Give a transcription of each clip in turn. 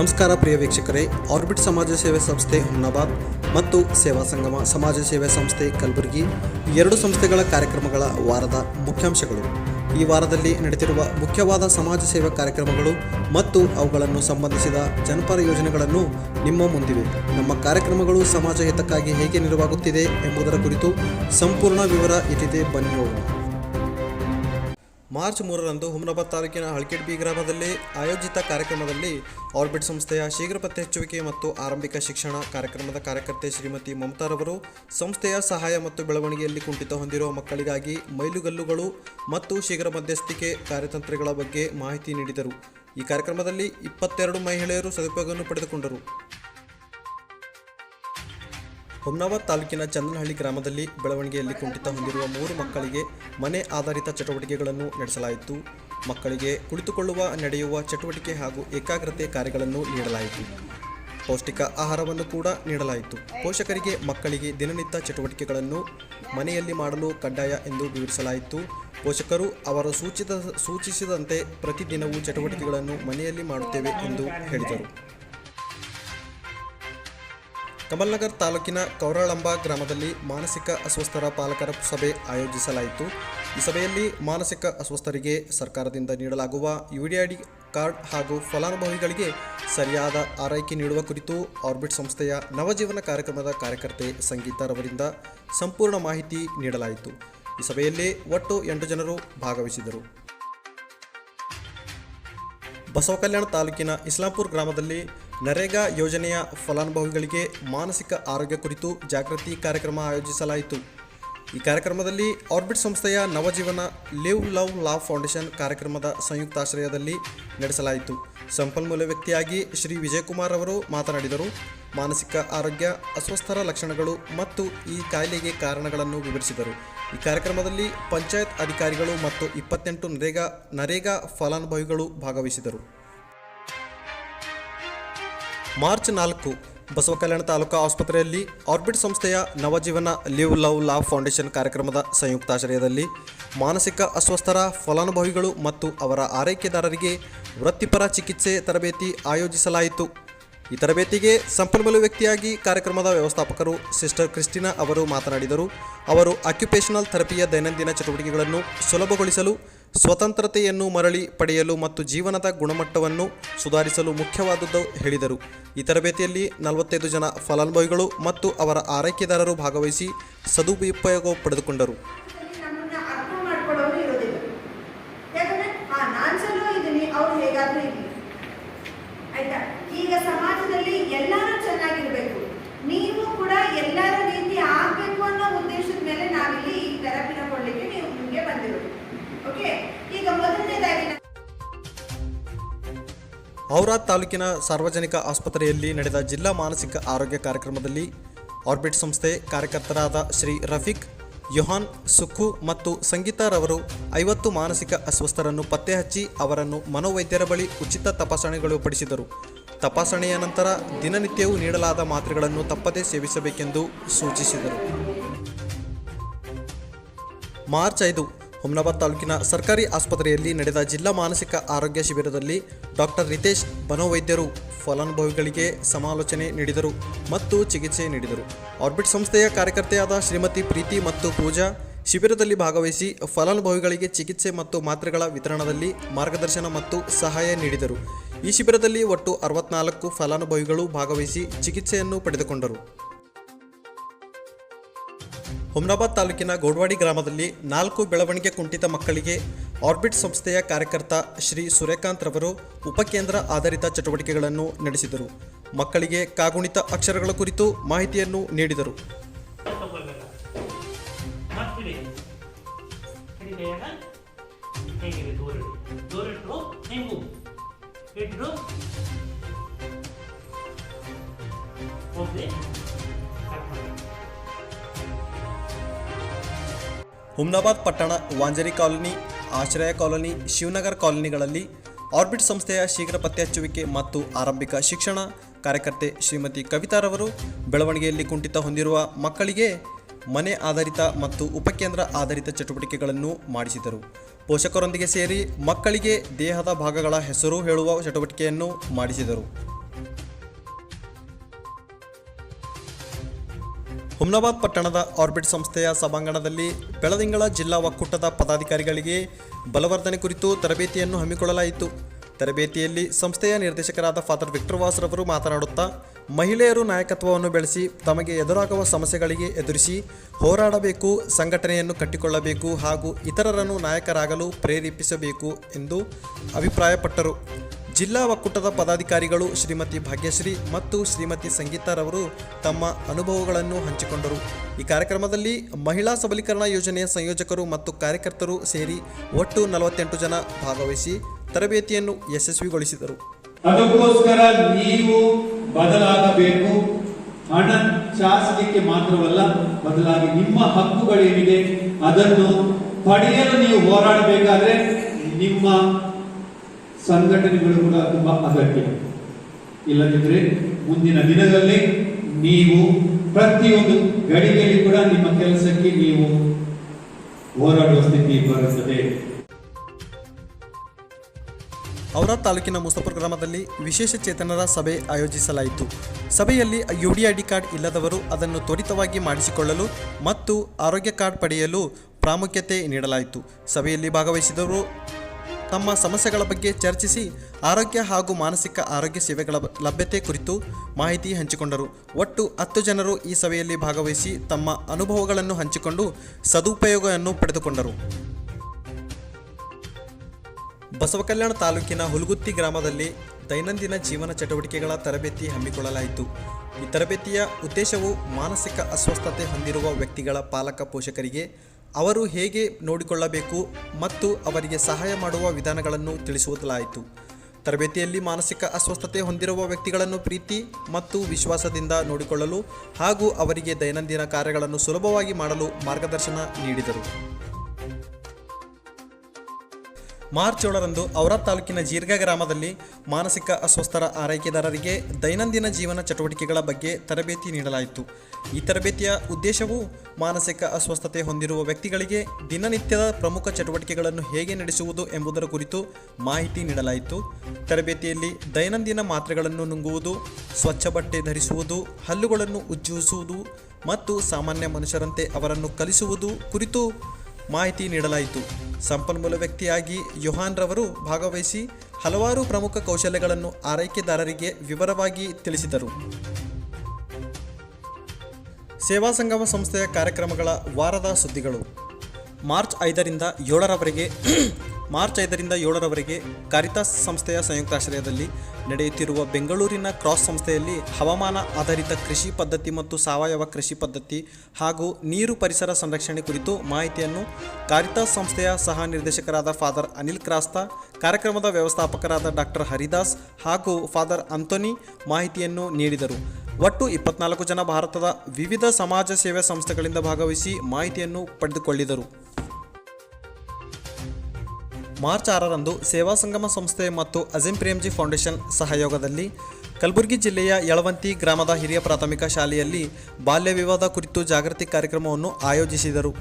ನಮಸ್ಕಾರ ಪ್ರಿಯ ವೀಕ್ಷಕರೇ. ಆರ್ಬಿಟ್ ಸಮಾಜ ಸೇವೆ ಸಂಸ್ಥೆ ಹುಮ್ನಾಬಾದ್ ಮತ್ತು ಸೇವಾ ಸಂಗಮ ಸಮಾಜ ಸೇವೆ ಸಂಸ್ಥೆ ಕಲಬುರಗಿ ಎರಡು ಸಂಸ್ಥೆಗಳ ಕಾರ್ಯಕ್ರಮಗಳ ವಾರದ ಮುಖ್ಯಾಂಶಗಳು. ಈ ವಾರದಲ್ಲಿ ನಡೆದಿರುವ ಮುಖ್ಯವಾದ ಸಮಾಜ ಸೇವಾ ಕಾರ್ಯಕ್ರಮಗಳು ಮತ್ತು ಅವುಗಳನ್ನು ಸಂಬಂಧಿಸಿದ ಜನಪರ ಯೋಜನೆಗಳನ್ನು ನಿಮ್ಮ ಮುಂದಿವೆ. ನಮ್ಮ ಕಾರ್ಯಕ್ರಮಗಳು ಸಮಾಜ ಹಿತಕ್ಕಾಗಿ ಹೇಗೆ ನೆರವಾಗುತ್ತಿದೆ ಎಂಬುದರ ಕುರಿತು ಸಂಪೂರ್ಣ ವಿವರ ಇಲ್ಲಿದೆ. ಬನ್ನಿ ನೋಡೋಣ ಮಾರ್ಚ್ ಮೂರರಂದು ಹುಮ್ನಾಬಾದ್ ತಾಲೂಕಿನ ಹಳ್ಕೆಡ್ಬಿ ಗ್ರಾಮದಲ್ಲಿ ಆಯೋಜಿತ ಕಾರ್ಯಕ್ರಮದಲ್ಲಿ ಆರ್ಬಿಟ್ ಸಂಸ್ಥೆಯ ಶೀಘ್ರ ಪತ್ತೆ ಹಚ್ಚುವಿಕೆ ಮತ್ತು ಆರಂಭಿಕ ಶಿಕ್ಷಣ ಕಾರ್ಯಕ್ರಮದ ಕಾರ್ಯಕರ್ತೆ ಶ್ರೀಮತಿ ಮಮತಾರವರು ಸಂಸ್ಥೆಯ ಸಹಾಯ ಮತ್ತು ಬೆಳವಣಿಗೆಯಲ್ಲಿ ಕುಂಠಿತ ಹೊಂದಿರುವ ಮಕ್ಕಳಿಗಾಗಿ ಮೈಲುಗಲ್ಲುಗಳು ಮತ್ತು ಶೀಘ್ರ ಮಧ್ಯಸ್ಥಿಕೆ ಕಾರ್ಯತಂತ್ರಗಳ ಬಗ್ಗೆ ಮಾಹಿತಿ ನೀಡಿದರು. ಈ ಕಾರ್ಯಕ್ರಮದಲ್ಲಿ ಇಪ್ಪತ್ತೆರಡು ಮಹಿಳೆಯರು ಸದುಪಯೋಗವನ್ನು ಪಡೆದುಕೊಂಡರು. ಹುಮ್ನಾಬಾದ್ ತಾಲೂಕಿನ ಚಂದನಹಳ್ಳಿ ಗ್ರಾಮದಲ್ಲಿ ಬೆಳವಣಿಗೆಯಲ್ಲಿ ಕುಂಠಿತ ಹೊಂದಿರುವ ಮೂರು ಮಕ್ಕಳಿಗೆ ಮನೆ ಆಧಾರಿತ ಚಟುವಟಿಕೆಗಳನ್ನು ನಡೆಸಲಾಯಿತು. ಮಕ್ಕಳಿಗೆ ಕುಳಿತುಕೊಳ್ಳುವ, ನಡೆಯುವ ಚಟುವಟಿಕೆ ಹಾಗೂ ಏಕಾಗ್ರತೆ ಕಾರ್ಯಗಳನ್ನು ನೀಡಲಾಯಿತು. ಪೌಷ್ಟಿಕ ಆಹಾರವನ್ನು ಕೂಡ ನೀಡಲಾಯಿತು. ಪೋಷಕರಿಗೆ ಮಕ್ಕಳಿಗೆ ದಿನನಿತ್ಯ ಚಟುವಟಿಕೆಗಳನ್ನು ಮನೆಯಲ್ಲಿ ಮಾಡಲು ಕಡ್ಡಾಯ ಎಂದು ವಿವರಿಸಲಾಯಿತು. ಪೋಷಕರು ಅವರು ಸೂಚಿತ, ಸೂಚಿಸಿದಂತೆ ಪ್ರತಿದಿನವೂ ಚಟುವಟಿಕೆಗಳನ್ನು ಮನೆಯಲ್ಲಿ ಮಾಡುತ್ತೇವೆ ಎಂದು ಹೇಳಿದರು. ಕಮಲ್ನಗರ್ ತಾಲೂಕಿನ ಕೌರಾಳಂಬ ಗ್ರಾಮದಲ್ಲಿ ಮಾನಸಿಕ ಅಸ್ವಸ್ಥರ ಪಾಲಕರ ಸಭೆ ಆಯೋಜಿಸಲಾಯಿತು. ಈ ಸಭೆಯಲ್ಲಿ ಮಾನಸಿಕ ಅಸ್ವಸ್ಥರಿಗೆ ಸರ್ಕಾರದಿಂದ ನೀಡಲಾಗುವ ಯುಡಿಐಡಿ ಕಾರ್ಡ್ ಹಾಗೂ ಫಲಾನುಭವಿಗಳಿಗೆ ಸರಿಯಾದ ಆರೈಕೆ ನೀಡುವ ಕುರಿತು ಆರ್ಬಿಟ್ ಸಂಸ್ಥೆಯ ನವಜೀವನ ಕಾರ್ಯಕ್ರಮದ ಕಾರ್ಯಕರ್ತೆ ಸಂಗೀತಾರವರಿಂದ ಸಂಪೂರ್ಣ ಮಾಹಿತಿ ನೀಡಲಾಯಿತು. ಈ ಸಭೆಯಲ್ಲಿ ಒಟ್ಟು ಎಂಟು ಜನರು ಭಾಗವಹಿಸಿದರು ಬಸವಕಲ್ಯಾಣ ತಾಲೂಕಿನ ಇಸ್ಲಾಂಪುರ್ ಗ್ರಾಮದಲ್ಲಿ ನರೇಗಾ ಯೋಜನೆಯ ಫಲಾನುಭವಿಗಳಿಗೆ ಮಾನಸಿಕ ಆರೋಗ್ಯ ಕುರಿತು ಜಾಗೃತಿ ಕಾರ್ಯಕ್ರಮ ಆಯೋಜಿಸಲಾಯಿತು. ಈ ಕಾರ್ಯಕ್ರಮದಲ್ಲಿ ಆರ್ಬಿಟ್ ಸಂಸ್ಥೆಯ Navajeevana Live Love Laugh Foundation ಕಾರ್ಯಕ್ರಮದ ಸಂಯುಕ್ತಾಶ್ರಯದಲ್ಲಿ ನಡೆಸಲಾಯಿತು. ಸಂಪನ್ಮೂಲ ವ್ಯಕ್ತಿಯಾಗಿ ಶ್ರೀ ವಿಜಯಕುಮಾರ್ ಅವರು ಮಾತನಾಡಿದರು. ಮಾನಸಿಕ ಆರೋಗ್ಯ, ಅಸ್ವಸ್ಥರ ಲಕ್ಷಣಗಳು ಮತ್ತು ಈ ಕಾಯಿಲೆಗೆ ಕಾರಣಗಳನ್ನು ವಿವರಿಸಿದರು. ಈ ಕಾರ್ಯಕ್ರಮದಲ್ಲಿ ಪಂಚಾಯತ್ ಅಧಿಕಾರಿಗಳು ಮತ್ತು ಇಪ್ಪತ್ತೆಂಟು ನರೇಗಾ ನರೇಗಾ ಫಲಾನುಭವಿಗಳು ಭಾಗವಹಿಸಿದರು. ಮಾರ್ಚ್ ನಾಲ್ಕು, ಬಸವಕಲ್ಯಾಣ ತಾಲೂಕಾ ಆಸ್ಪತ್ರೆಯಲ್ಲಿ ಆರ್ಬಿಟ್ ಸಂಸ್ಥೆಯ Navajeevana Live Love Laugh Foundation ಕಾರ್ಯಕ್ರಮದ ಸಂಯುಕ್ತಾಶ್ರಯದಲ್ಲಿ ಮಾನಸಿಕ ಅಸ್ವಸ್ಥರ ಫಲಾನುಭವಿಗಳು ಮತ್ತು ಅವರ ಆರೈಕೆದಾರರಿಗೆ ವೃತ್ತಿಪರ ಚಿಕಿತ್ಸೆ ತರಬೇತಿ ಆಯೋಜಿಸಲಾಯಿತು. ಈ ತರಬೇತಿಗೆ ಸಂಪನ್ಮೂಲ ವ್ಯಕ್ತಿಯಾಗಿ ಕಾರ್ಯಕ್ರಮದ ವ್ಯವಸ್ಥಾಪಕರು ಸಿಸ್ಟರ್ ಕ್ರಿಸ್ಟಿನಾ ಅವರು ಮಾತನಾಡಿದರು. ಅವರು ಆಕ್ಯುಪೇಷನಲ್ ಥೆರಪಿಯ ದೈನಂದಿನ ಚಟುವಟಿಕೆಗಳನ್ನು ಸುಲಭಗೊಳಿಸಲು, ಸ್ವತಂತ್ರತೆಯನ್ನು ಮರಳಿ ಪಡೆಯಲು ಮತ್ತು ಜೀವನದ ಗುಣಮಟ್ಟವನ್ನು ಸುಧಾರಿಸಲು ಮುಖ್ಯವಾದದ್ದು ಹೇಳಿದರು. ಈ ತರಬೇತಿಯಲ್ಲಿ ನಲವತ್ತೈದು ಜನ ಫಲಾನುಭವಿಗಳು ಮತ್ತು ಅವರ ಆರೈಕೆದಾರರು ಭಾಗವಹಿಸಿ ಸದುಪಯೋಗ ಪಡೆದುಕೊಂಡರು. ಔರಾದ್ ತಾಲೂಕಿನ ಸಾರ್ವಜನಿಕ ಆಸ್ಪತ್ರೆಯಲ್ಲಿ ನಡೆದ ಜಿಲ್ಲಾ ಮಾನಸಿಕ ಆರೋಗ್ಯ ಕಾರ್ಯಕ್ರಮದಲ್ಲಿ ಆರ್ಬಿಟ್ ಸಂಸ್ಥೆ ಕಾರ್ಯಕರ್ತರಾದ ಶ್ರೀ ರಫೀಕ್, ಯೋಹಾನ್ ಸುಖು ಮತ್ತು ಸಂಗೀತಾರವರು ಐವತ್ತು ಮಾನಸಿಕ ಅಸ್ವಸ್ಥರನ್ನು ಪತ್ತೆ ಹಚ್ಚಿ ಅವರನ್ನು ಮನೋವೈದ್ಯರ ಬಳಿ ಉಚಿತ ತಪಾಸಣೆಗಳು ಪಡಿಸಿದರು. ತಪಾಸಣೆಯ ನಂತರ ದಿನನಿತ್ಯವೂ ನೀಡಲಾದ ಮಾತ್ರೆಗಳನ್ನು ತಪ್ಪದೇ ಸೇವಿಸಬೇಕೆಂದು ಸೂಚಿಸಿದರು. ಮಾರ್ಚ್ ಐದು ಹುಮ್ನಾಬಾದ್ ತಾಲೂಕಿನ ಸರ್ಕಾರಿ ಆಸ್ಪತ್ರೆಯಲ್ಲಿ ನಡೆದ ಜಿಲ್ಲಾ ಮಾನಸಿಕ ಆರೋಗ್ಯ ಶಿಬಿರದಲ್ಲಿ ಡಾಕ್ಟರ್ ರಿತೇಶ್ ಮನೋವೈದ್ಯರು ಫಲಾನುಭವಿಗಳಿಗೆ ಸಮಾಲೋಚನೆ ನೀಡಿದರು ಮತ್ತು ಚಿಕಿತ್ಸೆ ನೀಡಿದರು. ಆರ್ಬಿಟ್ ಸಂಸ್ಥೆಯ ಕಾರ್ಯಕರ್ತೆಯಾದ ಶ್ರೀಮತಿ ಪ್ರೀತಿ ಮತ್ತು ಪೂಜಾ ಶಿಬಿರದಲ್ಲಿ ಭಾಗವಹಿಸಿ ಫಲಾನುಭವಿಗಳಿಗೆ ಚಿಕಿತ್ಸೆ ಮತ್ತು ಮಾತ್ರೆಗಳ ವಿತರಣದಲ್ಲಿ ಮಾರ್ಗದರ್ಶನ ಮತ್ತು ಸಹಾಯ ನೀಡಿದರು. ಈ ಶಿಬಿರದಲ್ಲಿ ಒಟ್ಟು ಅರವತ್ನಾಲ್ಕು ಫಲಾನುಭವಿಗಳು ಭಾಗವಹಿಸಿ ಚಿಕಿತ್ಸೆಯನ್ನು ಪಡೆದುಕೊಂಡರು. ಹುಮ್ನಾಬಾದ್ ತಾಲೂಕಿನ ಗೋಡ್ವಾಡಿ ಗ್ರಾಮದಲ್ಲಿ ನಾಲ್ಕು ಬೆಳವಣಿಗೆ ಕುಂಠಿತ ಮಕ್ಕಳಿಗೆ ಆರ್ಬಿಟ್ ಸಂಸ್ಥೆಯ ಕಾರ್ಯಕರ್ತ ಶ್ರೀ ಸೂರ್ಯಕಾಂತ್ ರವರು ಉಪಕೇಂದ್ರ ಆಧಾರಿತ ಚಟುವಟಿಕೆಗಳನ್ನು ನಡೆಸಿದರು. ಮಕ್ಕಳಿಗೆ ಕಾಗುಣಿತ ಅಕ್ಷರಗಳ ಕುರಿತು ಮಾಹಿತಿಯನ್ನು ನೀಡಿದರು. ಹುಮ್ನಾಬಾದ್ ಪಟ್ಟಣ ವಾಂಜರಿ ಕಾಲೋನಿ, ಆಶ್ರಯ ಕಾಲೋನಿ, ಶಿವನಗರ್ ಕಾಲೋನಿಗಳಲ್ಲಿ ಆರ್ಬಿಟ್ ಸಂಸ್ಥೆಯ ಶೀಘ್ರ ಪತ್ತೆ ಹಚ್ಚುವಿಕೆ ಮತ್ತು ಆರಂಭಿಕ ಶಿಕ್ಷಣ ಕಾರ್ಯಕರ್ತೆ ಶ್ರೀಮತಿ ಕವಿತಾರವರು ಬೆಳವಣಿಗೆಯಲ್ಲಿ ಕುಂಠಿತ ಹೊಂದಿರುವ ಮಕ್ಕಳಿಗೆ ಮನೆ ಆಧಾರಿತ ಮತ್ತು ಉಪಕೇಂದ್ರ ಆಧಾರಿತ ಚಟುವಟಿಕೆಗಳನ್ನು ಮಾಡಿಸಿದರು. ಪೋಷಕರೊಂದಿಗೆ ಸೇರಿ ಮಕ್ಕಳಿಗೆ ದೇಹದ ಭಾಗಗಳ ಹೆಸರು ಹೇಳುವ ಚಟುವಟಿಕೆಯನ್ನು ಮಾಡಿಸಿದರು. ಹುಮ್ನಾಬಾದ್ ಪಟ್ಟಣದ ಆರ್ಬಿಟ್ ಸಂಸ್ಥೆಯ ಸಭಾಂಗಣದಲ್ಲಿ ಬೆಳದಿಂಗಳ ಜಿಲ್ಲಾ ಒಕ್ಕೂಟದ ಪದಾಧಿಕಾರಿಗಳಿಗೆ ಬಲವರ್ಧನೆ ಕುರಿತು ತರಬೇತಿಯನ್ನು ಹಮ್ಮಿಕೊಳ್ಳಲಾಯಿತು. ತರಬೇತಿಯಲ್ಲಿ ಸಂಸ್ಥೆಯ ನಿರ್ದೇಶಕರಾದ ಫಾದರ್ ವಿಕ್ಟರ್ ವಾಸ್ ರವರು ಮಾತನಾಡುತ್ತಾ, ಮಹಿಳೆಯರು ನಾಯಕತ್ವವನ್ನು ಬೆಳೆಸಿ, ತಮಗೆ ಎದುರಾಗುವ ಸಮಸ್ಯೆಗಳಿಗೆ ಎದುರಿಸಿ ಹೋರಾಡಬೇಕು, ಸಂಘಟನೆಯನ್ನು ಕಟ್ಟಿಕೊಳ್ಳಬೇಕು ಹಾಗೂ ಇತರರನ್ನು ನಾಯಕರಾಗಲು ಪ್ರೇರೇಪಿಸಬೇಕು ಎಂದು ಅಭಿಪ್ರಾಯಪಟ್ಟರು. ಜಿಲ್ಲಾ ಒಕ್ಕೂಟದ ಪದಾಧಿಕಾರಿಗಳು ಶ್ರೀಮತಿ ಭಾಗ್ಯಶ್ರೀ ಮತ್ತು ಶ್ರೀಮತಿ ಸಂಗೀತಾರವರು ತಮ್ಮ ಅನುಭವಗಳನ್ನು ಹಂಚಿಕೊಂಡರು. ಈ ಕಾರ್ಯಕ್ರಮದಲ್ಲಿ ಮಹಿಳಾ ಸಬಲೀಕರಣ ಯೋಜನೆಯ ಸಂಯೋಜಕರು ಮತ್ತು ಕಾರ್ಯಕರ್ತರು ಸೇರಿ ಒಟ್ಟು ನಲವತ್ತೆಂಟು ಜನ ಭಾಗವಹಿಸಿ ತರಬೇತಿಯನ್ನು ಯಶಸ್ವಿಗೊಳಿಸಿದರು. ಅದಕ್ಕೋಸ್ಕರ ನೀವು ಬದಲಾಗಬೇಕು. ಹಣ ಶಾಸಕಕ್ಕೆ ಮಾತ್ರವಲ್ಲ, ಬದಲಾಗಿ ನಿಮ್ಮ ಹಕ್ಕುಗಳೇನಿದೆ ಅದನ್ನು ಪಡೆಯಲು ನೀವು ಹೋರಾಡಬೇಕಾದ್ರೆ ನಿಮ್ಮ ಸಂಘಟನೆಗಳು ಕೂಡ ತುಂಬಾ ಅಗತ್ಯ. ಇಲ್ಲದಿದ್ರೆ ಮುಂದಿನ ದಿನದಲ್ಲಿ ನೀವು ಪ್ರತಿಯೊಂದು ಗಡಿಗೆಯಲ್ಲಿ ಕೂಡ ನಿಮ್ಮ ಕೆಲಸಕ್ಕೆ ನೀವು ಹೋರಾಡುವ ಸ್ಥಿತಿ ಬರುತ್ತದೆ. ಔರಾ ತಾಲೂಕಿನ ಮುಸ್ತಫರ್ ಗ್ರಾಮದಲ್ಲಿ ವಿಶೇಷ ಚೇತನರ ಸಭೆ ಆಯೋಜಿಸಲಾಯಿತು. ಸಭೆಯಲ್ಲಿ ಯುಡಿ ಐಡಿ ಕಾರ್ಡ್ ಇಲ್ಲದವರು ಅದನ್ನು ತ್ವರಿತವಾಗಿ ಮಾಡಿಸಿಕೊಳ್ಳಲು ಮತ್ತು ಆರೋಗ್ಯ ಕಾರ್ಡ್ ಪಡೆಯಲು ಪ್ರಾಮುಖ್ಯತೆ ನೀಡಲಾಯಿತು. ಸಭೆಯಲ್ಲಿ ಭಾಗವಹಿಸಿದವರು ತಮ್ಮ ಸಮಸ್ಯೆಗಳ ಬಗ್ಗೆ ಚರ್ಚಿಸಿ ಆರೋಗ್ಯ ಹಾಗೂ ಮಾನಸಿಕ ಆರೋಗ್ಯ ಸೇವೆಗಳ ಲಭ್ಯತೆ ಕುರಿತು ಮಾಹಿತಿ ಹಂಚಿಕೊಂಡರು. ಒಟ್ಟು ಹತ್ತು ಜನರು ಈ ಸಭೆಯಲ್ಲಿ ಭಾಗವಹಿಸಿ ತಮ್ಮ ಅನುಭವಗಳನ್ನು ಹಂಚಿಕೊಂಡು ಸದುಪಯೋಗವನ್ನು ಪಡೆದುಕೊಂಡರು. ಬಸವಕಲ್ಯಾಣ ತಾಲೂಕಿನ ಹುಲಗುತ್ತಿ ಗ್ರಾಮದಲ್ಲಿ ದೈನಂದಿನ ಜೀವನ ಚಟುವಟಿಕೆಗಳ ತರಬೇತಿ ಹಮ್ಮಿಕೊಳ್ಳಲಾಯಿತು. ಈ ತರಬೇತಿಯ ಉದ್ದೇಶವು ಮಾನಸಿಕ ಅಸ್ವಸ್ಥತೆ ಹೊಂದಿರುವ ವ್ಯಕ್ತಿಗಳ ಪಾಲಕ ಪೋಷಕರಿಗೆ ಅವರು ಹೇಗೆ ನೋಡಿಕೊಳ್ಳಬೇಕು ಮತ್ತು ಅವರಿಗೆ ಸಹಾಯ ಮಾಡುವ ವಿಧಾನಗಳನ್ನು ತಿಳಿಸುವುದಲಾಯಿತು. ತರಬೇತಿಯಲ್ಲಿ ಮಾನಸಿಕ ಅಸ್ವಸ್ಥತೆ ಹೊಂದಿರುವ ವ್ಯಕ್ತಿಗಳನ್ನು ಪ್ರೀತಿ ಮತ್ತು ವಿಶ್ವಾಸದಿಂದ ನೋಡಿಕೊಳ್ಳಲು ಹಾಗೂ ಅವರಿಗೆ ದೈನಂದಿನ ಕಾರ್ಯಗಳನ್ನು ಸುಲಭವಾಗಿ ಮಾಡಲು ಮಾರ್ಗದರ್ಶನ ನೀಡಿದರು. ಮಾರ್ಚ್ ಏಳರಂದು ಔರಾ ತಾಲೂಕಿನ ಜೀರ್ಗ ಗ್ರಾಮದಲ್ಲಿ ಮಾನಸಿಕ ಅಸ್ವಸ್ಥರ ಆರೈಕೆದಾರರಿಗೆ ದೈನಂದಿನ ಜೀವನ ಚಟುವಟಿಕೆಗಳ ಬಗ್ಗೆ ತರಬೇತಿ ನೀಡಲಾಯಿತು. ಈ ತರಬೇತಿಯ ಉದ್ದೇಶವು ಮಾನಸಿಕ ಅಸ್ವಸ್ಥತೆ ಹೊಂದಿರುವ ವ್ಯಕ್ತಿಗಳಿಗೆ ದಿನನಿತ್ಯದ ಪ್ರಮುಖ ಚಟುವಟಿಕೆಗಳನ್ನು ಹೇಗೆ ನಡೆಸುವುದು ಎಂಬುದರ ಕುರಿತು ಮಾಹಿತಿ ನೀಡಲಾಯಿತು. ತರಬೇತಿಯಲ್ಲಿ ದೈನಂದಿನ ಮಾತ್ರೆಗಳನ್ನು ನುಂಗುವುದು, ಸ್ವಚ್ಛ ಬಟ್ಟೆ ಧರಿಸುವುದು, ಹಲ್ಲುಗಳನ್ನು ಉಜ್ಜಿಸುವುದು ಮತ್ತು ಸಾಮಾನ್ಯ ಮನುಷ್ಯರಂತೆ ಅವರನ್ನು ಕಲಿಸುವುದು ಕುರಿತು ಮಾಹಿತಿ ನೀಡಲಾಯಿತು. ಸಂಪನ್ಮೂಲ ವ್ಯಕ್ತಿಯಾಗಿ ಯುಹಾನ್ ರವರು ಭಾಗವಹಿಸಿ ಹಲವಾರು ಪ್ರಮುಖ ಕೌಶಲ್ಯಗಳನ್ನು ಆರೈಕೆದಾರರಿಗೆ ವಿವರವಾಗಿ ತಿಳಿಸಿದರು. ಸೇವಾ ಸಂಗಮ ಸಂಸ್ಥೆಯ ಕಾರ್ಯಕ್ರಮಗಳ ವಾರದ ಸುದ್ದಿಗಳು. ಮಾರ್ಚ್ ಐದರಿಂದ ಏಳರವರೆಗೆ ಮಾರ್ಚ್ ಐದರಿಂದ ಏಳರವರೆಗೆ ಕಾರಿತಾಸ್ ಸಂಸ್ಥೆಯ ಸಂಯುಕ್ತಾಶ್ರಯದಲ್ಲಿ ನಡೆಯುತ್ತಿರುವ ಬೆಂಗಳೂರಿನ ಕ್ರಾಸ್ ಸಂಸ್ಥೆಯಲ್ಲಿ ಹವಾಮಾನ ಆಧಾರಿತ ಕೃಷಿ ಪದ್ಧತಿ ಮತ್ತು ಸಾವಯವ ಕೃಷಿ ಪದ್ಧತಿ ಹಾಗೂ ನೀರು ಪರಿಸರ ಸಂರಕ್ಷಣೆ ಕುರಿತು ಮಾಹಿತಿಯನ್ನು ಕಾರಿತಾಸ್ ಸಂಸ್ಥೆಯ ಸಹ ನಿರ್ದೇಶಕರಾದ ಫಾದರ್ ಅನಿಲ್ ಕ್ರಾಸ್ತಾ, ಕಾರ್ಯಕ್ರಮದ ವ್ಯವಸ್ಥಾಪಕರಾದ ಡಾಕ್ಟರ್ ಹರಿದಾಸ್ ಹಾಗೂ ಫಾದರ್ ಅಂತೋನಿ ಮಾಹಿತಿಯನ್ನು ನೀಡಿದರು. ಒಟ್ಟು ಇಪ್ಪತ್ನಾಲ್ಕು ಜನ ಭಾರತದ ವಿವಿಧ ಸಮಾಜ ಸೇವೆ ಸಂಸ್ಥೆಗಳಿಂದ ಭಾಗವಹಿಸಿ ಮಾಹಿತಿಯನ್ನು ಪಡೆದುಕೊಳ್ಳಿದರು. ಮಾರ್ಚ್ ಆರರಂದು ಸೇವಾ ಸಂಗಮ ಸಂಸ್ಥೆ ಮತ್ತು ಅಜಿಂ ಪ್ರೇಮ್ಜಿ ಫೌಂಡೇಶನ್ ಸಹಯೋಗದಲ್ಲಿ ಕಲಬುರಗಿ ಜಿಲ್ಲೆಯ ಯಳವಂತಿ ಗ್ರಾಮದ ಹಿರಿಯ ಪ್ರಾಥಮಿಕ ಶಾಲೆಯಲ್ಲಿ ಬಾಲ್ಯ ವಿವಾಹ ಕುರಿತು ಜಾಗೃತಿ ಕಾರ್ಯಕ್ರಮವನ್ನು ಆಯೋಜಿಸಿದರು.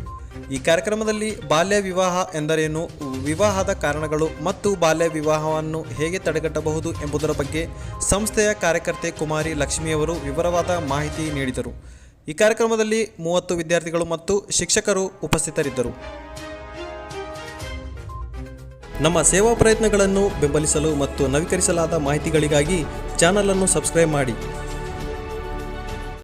ಈ ಕಾರ್ಯಕ್ರಮದಲ್ಲಿ ಬಾಲ್ಯ ವಿವಾಹ ಎಂದರೇನು, ವಿವಾಹದ ಕಾರಣಗಳು ಮತ್ತು ಬಾಲ್ಯ ವಿವಾಹವನ್ನು ಹೇಗೆ ತಡೆಗಟ್ಟಬಹುದು ಎಂಬುದರ ಬಗ್ಗೆ ಸಂಸ್ಥೆಯ ಕಾರ್ಯಕರ್ತೆ ಕುಮಾರಿ ಲಕ್ಷ್ಮಿಯವರು ವಿವರವಾದ ಮಾಹಿತಿ ನೀಡಿದರು. ಈ ಕಾರ್ಯಕ್ರಮದಲ್ಲಿ ಮೂವತ್ತು ವಿದ್ಯಾರ್ಥಿಗಳು ಮತ್ತು ಶಿಕ್ಷಕರು ಉಪಸ್ಥಿತರಿದ್ದರು. ನಮ್ಮ ಸೇವಾ ಪ್ರಯತ್ನಗಳನ್ನು ಬೆಂಬಲಿಸಲು ಮತ್ತು ನವೀಕರಿಸಲಾದ ಮಾಹಿತಿಗಳಿಗಾಗಿ ಚಾನಲನ್ನು ಸಬ್ಸ್ಕ್ರೈಬ್ ಮಾಡಿ.